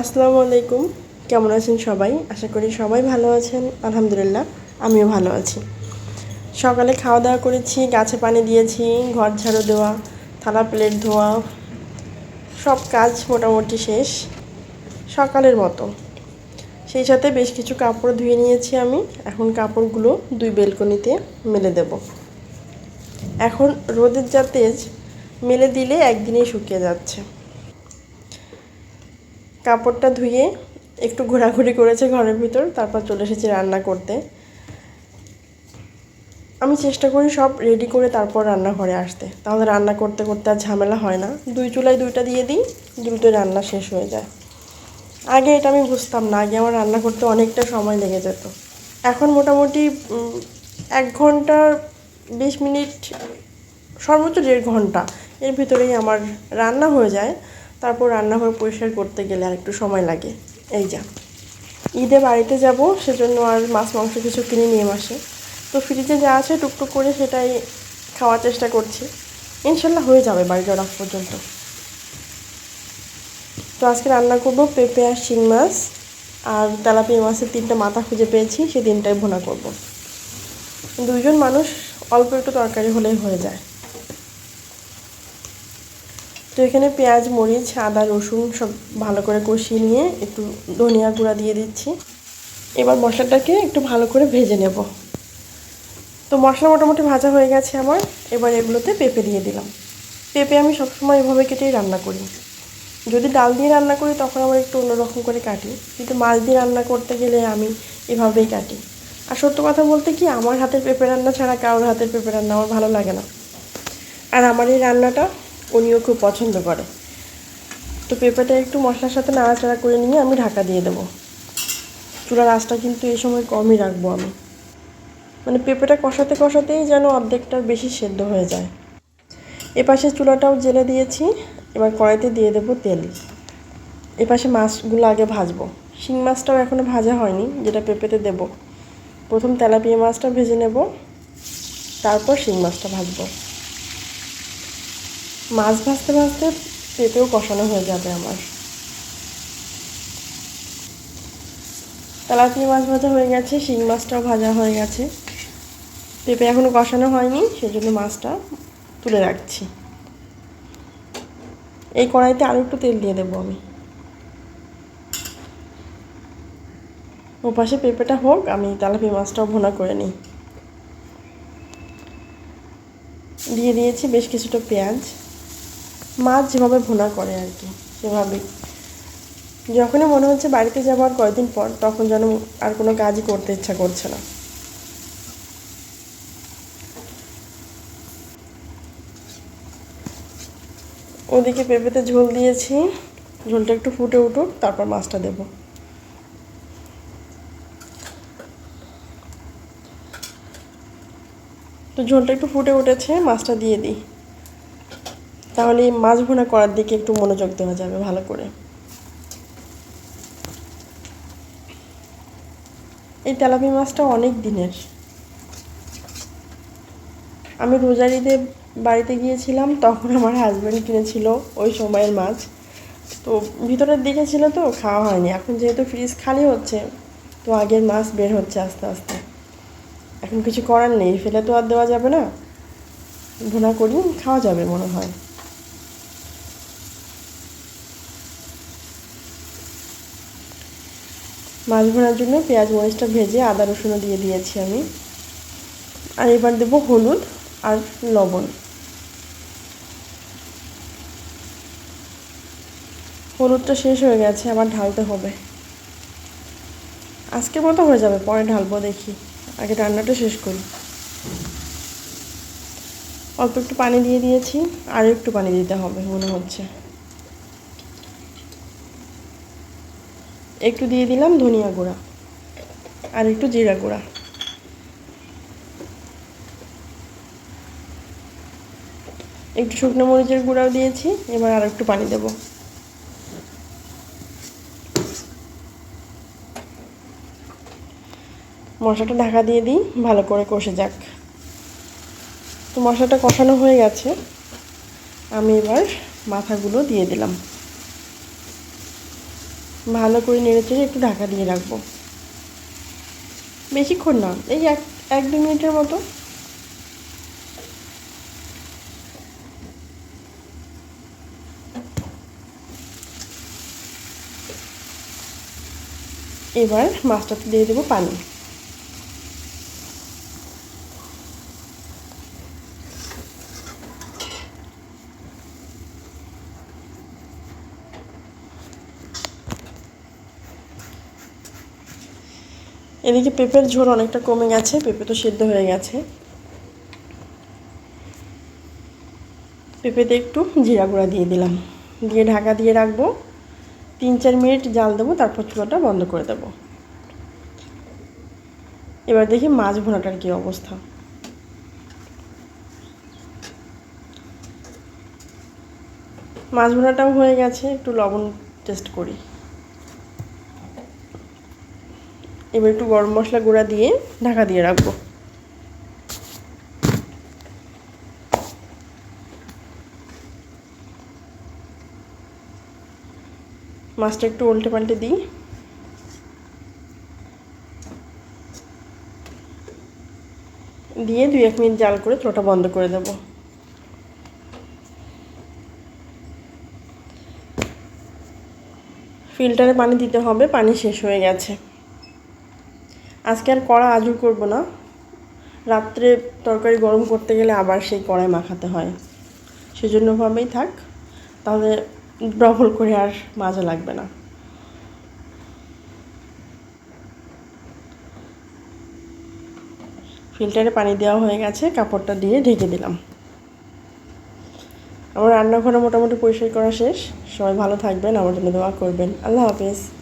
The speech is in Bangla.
আসসালামু আলাইকুম। কেমন আছেন সবাই? আশা করি সবাই ভালো আছেন। আলহামদুলিল্লাহ, আমিও ভালো আছি। সকালে খাওয়া দাওয়া করেছি, গাছে পানি দিয়েছি, ঘর ঝাড়ু দেওয়া, থালা প্লেট ধোয়া, সব কাজ মোটামুটি শেষ সকালের মতো। সেই সাথে বেশ কিছু কাপড় ধুয়ে নিয়েছি আমি। এখন কাপড়গুলো দুই বেলকনিতে মেলে দেব। এখন রোদের যা তেজ, মেলে দিলে একদিনেই শুকিয়ে যাচ্ছে। কাপড়টা ধুয়ে একটু ঘোরাঘুরি করেছে ঘরের ভিতর, তারপর চলে এসেছি রান্না করতে। আমি চেষ্টা করি সব রেডি করে তারপর রান্নাঘরে আসতে। তাহলে রান্না করতে করতে আর ঝামেলা হয় না। দুই চুলায় দুইটা দিয়ে দিই, দ্রুতই রান্না শেষ হয়ে যায়। আগে এটা আমি বুঝতাম না, আগে আমার রান্না করতে অনেকটা সময় লেগে যেত। এখন মোটামুটি এক ঘণ্টার বিশ মিনিট, সর্বোচ্চ দেড় ঘণ্টা এর ভিতরেই আমার রান্না হয়ে যায়। তারপর রান্নাঘর পরিষ্কার করতে গেলে আর একটু সময় লাগে। এই যা। ঈদে বাড়িতে যাব, সেজন্য আর মাছ, মাংস কিছু কিনে নিয়ে আসে তো ফ্রিজে যা আছে টুকটুক করে সেটাই খাওয়ার চেষ্টা করছি। ইনশাল্লাহ হয়ে যাবে বাড়ি যাওয়ার আগ পর্যন্ত। তো আজকে রান্না করব পেঁপে আর শিং মাছ। আর তেলাপিয়া মাছের তিনটা মাথা খুঁজে পেয়েছি, সেই তিনটাই ভুনা করব। দুইজন মানুষ, অল্প একটু তরকারি হলেই হয়ে যায়। তো এখানে পেঁয়াজ, মরিচ, আদা, রসুন সব ভালো করে কষিয়ে নিয়ে একটু ধনিয়া গুঁড়া দিয়ে দিচ্ছি। এবার মশলাটাকে একটু ভালো করে ভেজে নেব। তো মশলা মোটামুটি ভাজা হয়ে গেছে আমার। এবার এগুলোতে পেঁপে দিয়ে দিলাম। পেঁপে আমি সবসময় এভাবে কেটেই রান্না করি। যদি ডাল দিয়ে রান্না করি তখন আমার একটু অন্যরকম করে কাটি। কিন্তু মাছ দিয়ে রান্না করতে গেলে আমি এভাবেই কাটি। আর সত্য কথা বলতে কি, আমার হাতের পেঁপে রান্না ছাড়া কারোর হাতের পেঁপে রান্না আমার ভালো লাগে না। আর আমার এই রান্নাটা উনিও খুব পছন্দ করে। তো পেঁপেটা একটু মশলার সাথে নাড়াচাড়া করে নিয়ে আমি ঢাকা দিয়ে দেবো। চুলার আঁচটা কিন্তু এই সময় কমই রাখব আমি। মানে পেঁপেটা কষাতে কষাতেই যেন অর্ধেকটার বেশি সেদ্ধ হয়ে যায়। এপাশে চুলাটাও জেলে দিয়েছি, এবার কড়াইতে দিয়ে দেবো তেল। এপাশে মাছগুলো আগে ভাজবো। শিং মাছটাও এখনও ভাজা হয়নি, যেটা পেঁপেতে দেব। প্রথম তেলাপিয়া মাছটা ভেজে নেব, তারপর শিং মাছটা ভাজবো। মাছ ভাজতে ভাজতে পেঁপেও কষানো হয়ে যাবে আমার। তেলাপিয়া মাছ ভাজা হয়ে গেছে, শিং মাছটাও ভাজা হয়ে গেছে। পেঁপে এখনও কষানো হয়নি, সেজন্য মাছটা তুলে রাখছি। এই কড়াইতে আরও একটু তেল দিয়ে দেবো আমি। ওপাশে পেঁপেটা হোক, আমি তেলাপিয়া মাছটাও ভোনা করে নিই। দিয়ে দিয়েছি বেশ কিছুটা পেঁয়াজ। মাছ যেভাবে ভুনা করে আর কি, সেভাবেই। যখনই মনে হচ্ছে বাড়িতে যাব আর কয়েকদিন পর, তখন যেন আর কোনো কাজই করতে ইচ্ছা করছে না। ওদিকে পেঁপেতে ঝোল দিয়েছি, ঝোলটা একটু ফুটে উঠুক, তারপর মাছটা দেব। তো ঝোলটা একটু ফুটে উঠেছে, মাছটা দিয়ে দিই। তাহলে এই মাছ ভুনা করার দিকে একটু মনোযোগ দেওয়া যাবে ভালো করে। এই তেলাপি মাছটা অনেক দিনের। আমি রোজার ঈদে বাড়িতে গিয়েছিলাম, তখন আমার হাজব্যান্ড কিনেছিল ওই সময়ের মাছ। তো ভিতরের দিকে ছিল তো, খাওয়া হয়নি। এখন যেহেতু ফ্রিজ খালি হচ্ছে, তো আগের মাছ বের হচ্ছে আস্তে আস্তে। এখন কিছু করার নেই, ফেলে তো আর দেওয়া যাবে না। ভুনা করি, খাওয়া যাবে মনে হয়। মাছ ভরার জন্য পেঁয়াজ, মরিচটা ভেজে আদা রসুনও দিয়ে দিয়েছি আমি। আর এবার দেব হলুদ আর লবণ। হলুদটা শেষ হয়ে গেছে, আবার ঢালতে হবে। আজকের মতো হয়ে যাবে, পরে ঢালবো, দেখি। আগে রান্নাটা শেষ করি। অল্প একটু পানি দিয়ে দিয়েছি আর একটু পানি দিতে হবে, মনে হচ্ছে। একটু দিয়ে দিলাম ধনিয়া গুঁড়া আর একটু জিরা গুঁড়া। একটু শুকনো মরিচের গুঁড়াও দিয়েছি, এবার আর একটু পানি দেব। মশলাটা ঢাকা দিয়ে দিই, ভালো করে কষে যাক। তো মশলাটা কষানো হয়ে গেছে, আমি এবার মাথাগুলো দিয়ে দিলাম। ভালো করে নেড়ে চেড়ে একটু ঢাকা দিয়ে রাখব। বেশিক্ষণ না, এই এক এক দু মিনিটের মতো। এবার মাছটাতে দিয়ে দেবো পানি। এদিকে পেঁপের ঝোল অনেকটা কমে গেছে, পেঁপে তো সেদ্ধ হয়ে গেছে। পেঁপেতে একটু জিরা গুঁড়া দিয়ে দিলাম। দিয়ে ঢাকা দিয়ে রাখব। তিন চার মিনিট জাল দেবো, তারপর চুলাটা বন্ধ করে দেবো। এবার দেখি মাছ ভুনাটার কী অবস্থা। মাছ ভুনাটাও হয়ে গেছে, একটু লবণ টেস্ট করি। এবার একটু গরম মশলা গুঁড়া দিয়ে ঢাকা দিয়ে রাখব। মাছটা একটু উল্টে পাল্টে দিই। দিয়ে দুই এক মিনিট জাল করে চোটা বন্ধ করে দেবো। ফিল্টারে পানি দিতে হবে, পানি শেষ হয়ে গেছে। আজকে আর কড়া আজুর করব না। রাত্রে তরকারি গরম করতে গেলে আবার সেই কড়াই মাখাতে হয়। সেজন্য ভাবেই থাক, তাহলে ডবল করে আর মাজা লাগবে না। ফিল্টারে পানি দেওয়া হয়ে গেছে, কাপড়টা দিয়ে ঢেকে দিলাম। আমার রান্নাঘরে মোটামুটি পরিষ্কার করা শেষ। সবাই ভালো থাকবেন, আমার জন্য দোয়া করবেন। আল্লাহ হাফেজ।